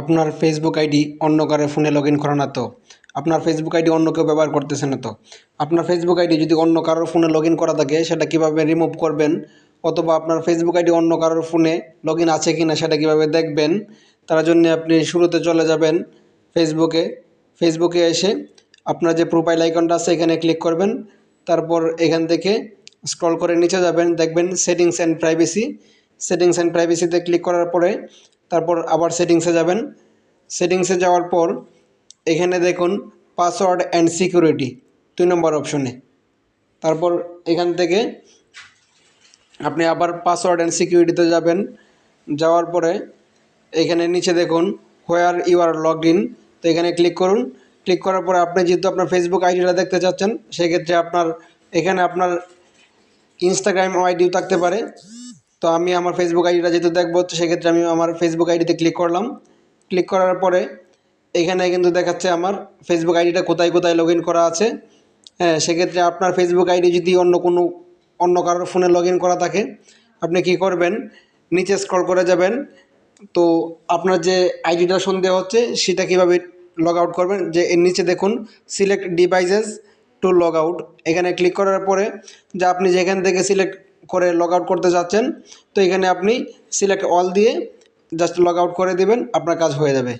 আপনার Facebook ID অন্য কারোর ফোনে লগ ইন করা না তো। আপনার ফেসবুক আইডি অন্য কেউ ব্যবহার করতেছে না তো। আপনার ফেসবুক আইডি যদি অন্য কারোর ফোনে লগ ইন করা থাকে, সেটা কীভাবে রিমুভ করবেন? অথবা আপনার ফেসবুক আইডি অন্য কারোর ফোনে লগ ইন আছে কি না সেটা কীভাবে দেখবেন? তার জন্য আপনি শুরুতে চলে যাবেন ফেসবুকে ফেসবুকে এসে আপনার যে প্রোফাইল আইকনটা আছে, এখানে ক্লিক করবেন। তারপর এখান থেকে স্ক্রল করে নিচে যাবেন। দেখবেন settings and privacy settings and প্রাইভেসিতে click করার পরে তারপর আবার সেটিংসে যাবেন। সেটিংসে যাওয়ার পর এখানে দেখুন পাসওয়ার্ড অ্যান্ড সিকিউরিটি দুই নম্বর অপশনে তারপর এখান থেকে আপনি আবার পাসওয়ার্ড অ্যান্ড সিকিউরিটিতে যাবেন। যাওয়ার পরে এখানে নিচে দেখুন where you are log in তো এখানে ক্লিক করুন। ক্লিক করার পরে আপনি যেহেতু আপনার ফেসবুক আইডিটা দেখতে চাচ্ছেন, সেক্ষেত্রে আপনার, এখানে আপনার ইনস্টাগ্রাম আইডিও থাকতে পারে। তো আমি আমার ফেসবুক আইডিটা যেহেতু দেখব, তো সেক্ষেত্রে আমি আমার ফেসবুক আইডিতে ক্লিক করলাম। ক্লিক করার পরে এখানে কিন্তু দেখাচ্ছে আমার ফেসবুক আইডিটা কোথায় কোথায় লগ করা আছে। হ্যাঁ সেক্ষেত্রে আপনার ফেসবুক আইডি যদি অন্য কোনো, অন্য কারোর ফোনে লগ করা থাকে, আপনি কি করবেন? নিচে স্ক্রল করে যাবেন। তো আপনার যে আইডিটা সন্দেহ হচ্ছে, সেটা কীভাবে লগ আউট করবেন? যে এর নিচে দেখুন select devices to log out এখানে ক্লিক করার পরে, যে আপনি যেখান থেকে সিলেক্ট করে লগ আউট করতে যাচ্ছেন, তো এখানে আপনি সিলেক্ট অল দিয়ে জাস্ট লগ আউট করে দেবেন, আপনার কাজ হয়ে যাবে।